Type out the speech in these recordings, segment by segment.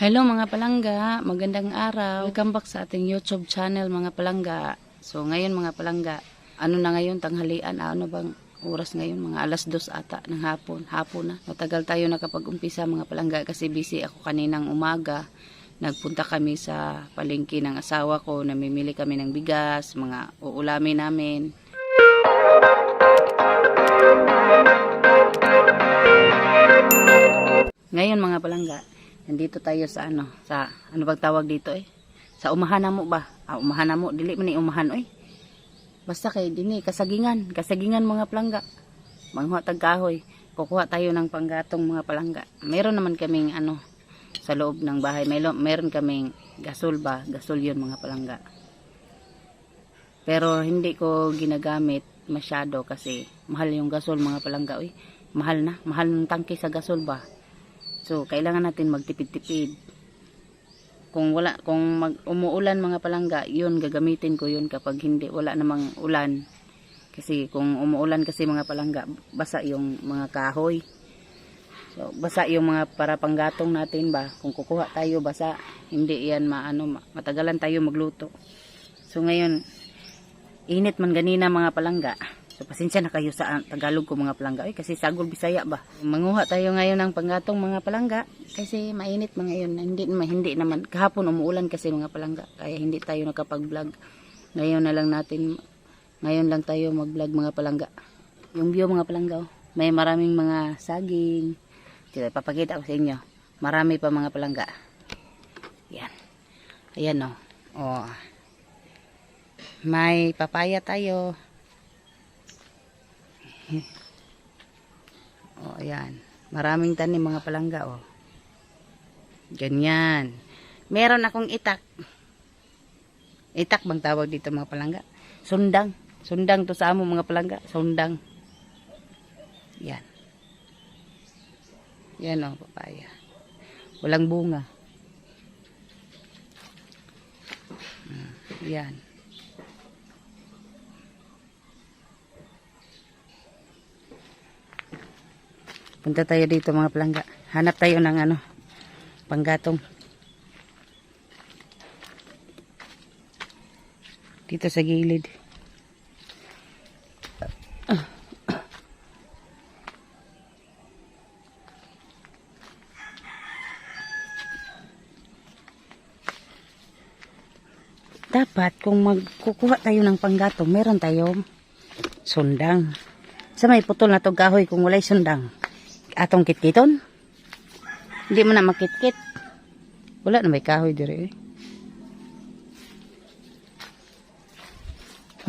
Hello mga palangga, magandang araw. Welcome back sa ating YouTube channel mga palangga. So ngayon mga palangga, ano na ngayon tanghalian, ano bang oras ngayon? Mga alas dos ata ng hapon, hapon na. Matagal tayo nakapag-umpisa mga palangga kasi busy ako kaninang umaga. Nagpunta kami sa palengke ng asawa ko, namimili kami ng bigas, mga uulamin namin. Ngayon mga palangga, nandito tayo sa ano, sa ano bang tawag dito eh? Sa umahan mo ba? Ah, umahan mo, dili man ni umahan oy. Basta kay dini kasagingan, kasagingan mga palangga. Manghuwa tag kahoy. Kukuha tayo ng panggatong mga palangga. Meron naman kaming ano sa loob ng bahay. Lo- meron kaming gasol ba? Gasol yun mga palangga. Pero hindi ko ginagamit masyado kasi mahal yung gasol mga palangga. Uy, mahal na. Mahal ng tangke sa gasol ba? So, kailangan natin magtipid-tipid. Kung wala, kung mag, umuulan mga palangga, yun, gagamitin ko yun kapag hindi, wala namang ulan. Kasi kung umuulan kasi mga palangga, basa yung mga kahoy. So, basa yung mga para panggatong natin ba. Kung kukuha tayo, basa. Hindi yan maano, ma- matagalan tayo magluto. So, ngayon, init man ganina mga palangga. So, pasensya na kayo sa ah, Tagalog ko mga palangga. Ay, kasi sagol Bisaya ba? Manguha tayo ngayon ng panggatong mga palangga. Kasi mainit mga ngayon. Hindi, hindi naman. Kahapon umuulan kasi mga palangga. Kaya hindi tayo nakapag-vlog. Ngayon na lang natin, ngayon lang tayo mag-vlog mga palangga. Yung view mga palangga, oh. may maraming mga saging. Dito, papakita ko sa inyo. Marami pa mga palangga. Yan. Ayan o. Oh. oh. May papaya tayo. Oh, ayan. Maraming tanim mga palangga, oh. Ganyan. Meron akong itak. Itak bang tawag dito mga palangga? Sundang. Sundang to sa amo mga palangga. Sundang. Yan. Yan, oh, papaya. Walang bunga. Mm, Yan. Punta tayo dito mga palangga. Hanap tayo ng ano, panggatong. Dito sa gilid. Dapat kung magkukuha tayo ng panggatong, meron tayong sundang. Sa may putol na to kahoy kung walay sundang. Atong kitkiton. Hindi mo na makitkit. Wala na may kahoy dire eh.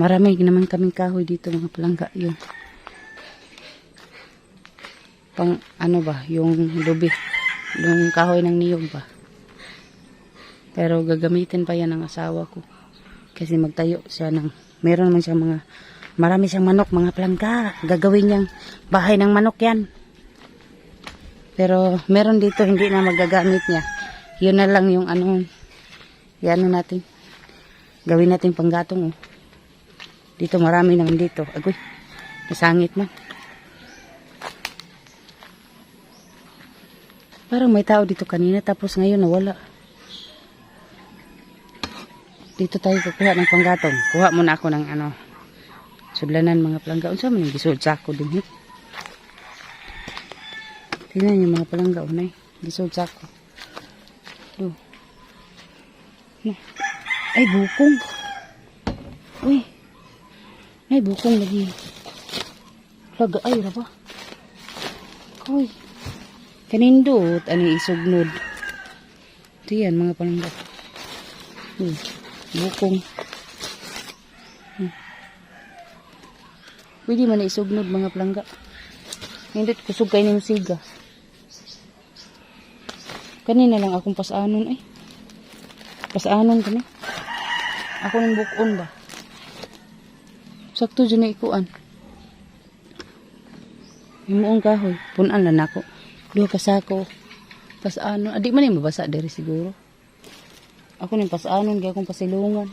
Marami naman kaming kahoy dito mga palangga yun. Pang ano ba, yung lubi. Yung kahoy ng niyog ba. Pero gagamitin pa yan ng asawa ko. Kasi magtayo siya ng, meron naman siya mga, marami siyang manok, mga palangga. Gagawin niyang bahay ng manok yan. Pero meron dito hindi na magagamit niya. Yun na lang yung ano, yan na natin. Gawin natin panggatong oh. Dito marami naman dito. Agoy, nasangit mo. Parang may tao dito kanina tapos ngayon nawala. Dito tayo kukuha ng panggatong. Kuha muna ako ng ano, sudlanan mga palangga. Unsa man yung gisud sa ako din eh. Tingnan niyo mga palangga unay. Gisod sa ako. Do. No. Ay bukong. Uy. Ay bukong lagi. Laga ay ra ba? Uy. Kanindot ani isugnod. Ito yan mga palangga. Uy. Bukong. Hmm. Pwede man na isugnod mga palangga. Hindi kusog kayo ng siga. Kanina lang akong pasanon eh. Pasanon na. Ako ng bukon ba? Sakto dyan na ikuan. Himuong kahoy. Punan lang ako. Duha pasako. Pasanon. Adi man yung mabasa diri siguro. Ako ng pasanon. Kaya akong pasilungan.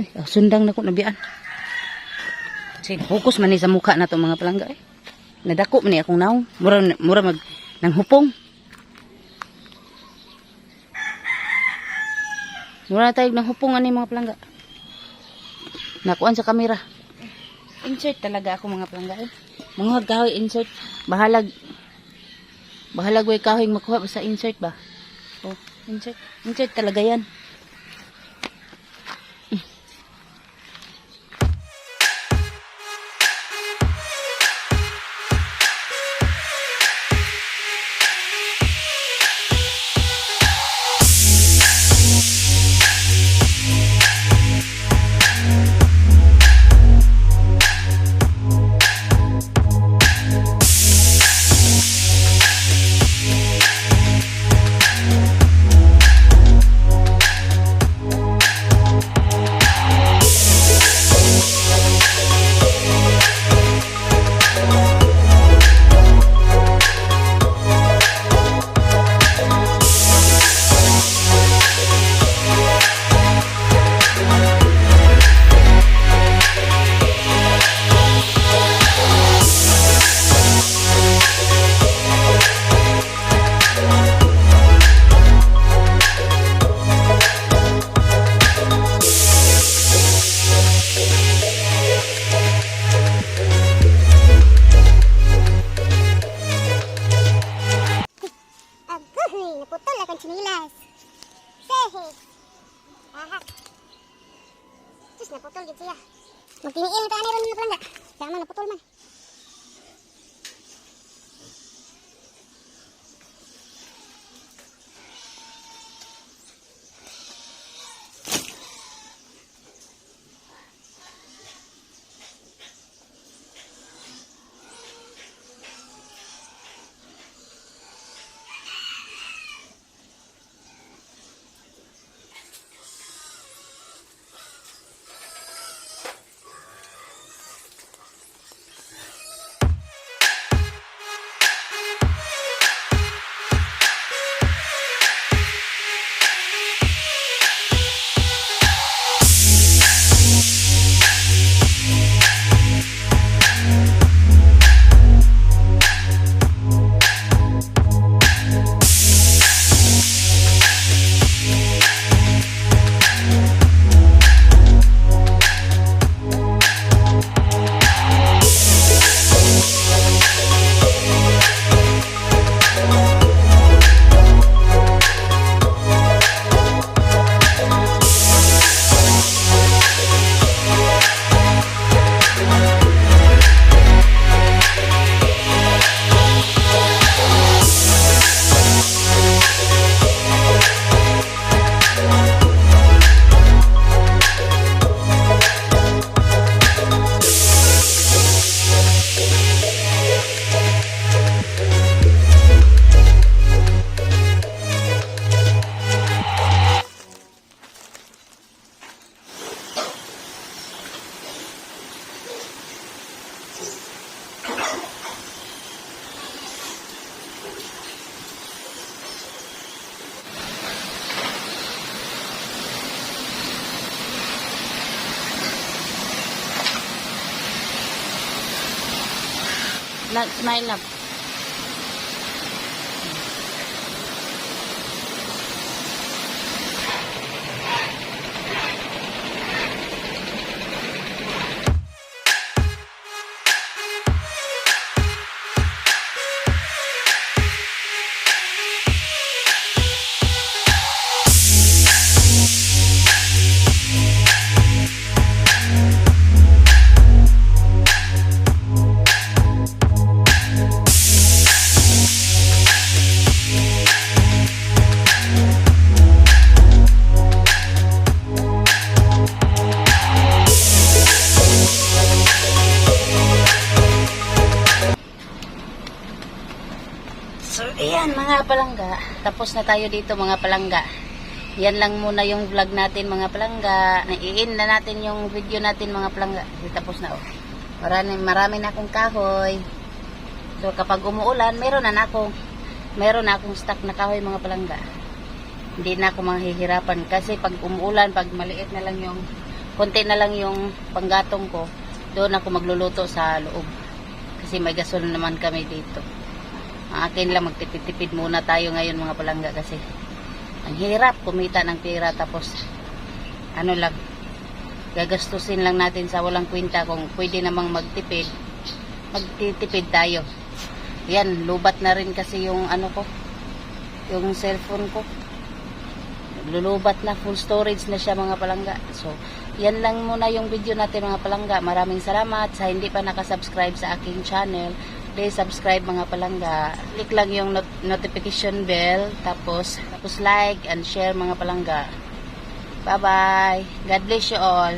Ay, sundang na ko nabiyaan. Sige, focus man ni sa mukha na to mga palangga eh. Nadako man ni akong naong. Mura, mura mag nang hupong. Mura tayo ng hupong ani mga palangga. Nakuan sa kamera. Insert talaga ako mga palangga eh. Mga kahoy insert. Bahalag. Bahalag way kahoy makuha basta insert ba? Oh, insert. Insert talaga yan. Palangga. Tama, naputol man. Lang, smile lang. Ayan mga palangga. Tapos na tayo dito mga palangga. Yan lang muna yung vlog natin mga palangga. Naiin na natin yung video natin mga palangga. Tapos na oh. Marami, marami na akong kahoy. So kapag umuulan, meron na, na akong meron na akong stock na kahoy mga palangga. Hindi na ako mahihirapan kasi pag umuulan, pag maliit na lang yung konti na lang yung panggatong ko. Doon ako magluluto sa loob. Kasi may gasol naman kami dito. Akin lang magtipid-tipid muna tayo ngayon mga palangga kasi ang hirap kumita ng pera tapos ano lang gagastusin lang natin sa walang kwenta kung pwede namang magtipid. Magtitipid tayo. Yan lubat na rin kasi yung ano ko yung cellphone ko. Lulubat na full storage na siya mga palangga. So yan lang muna yung video natin mga palangga. Maraming salamat. Sa hindi pa nakasubscribe sa aking channel please subscribe mga palangga. Click lang yung not- notification bell. Tapos tapos like and share mga palangga. Bye bye god bless you all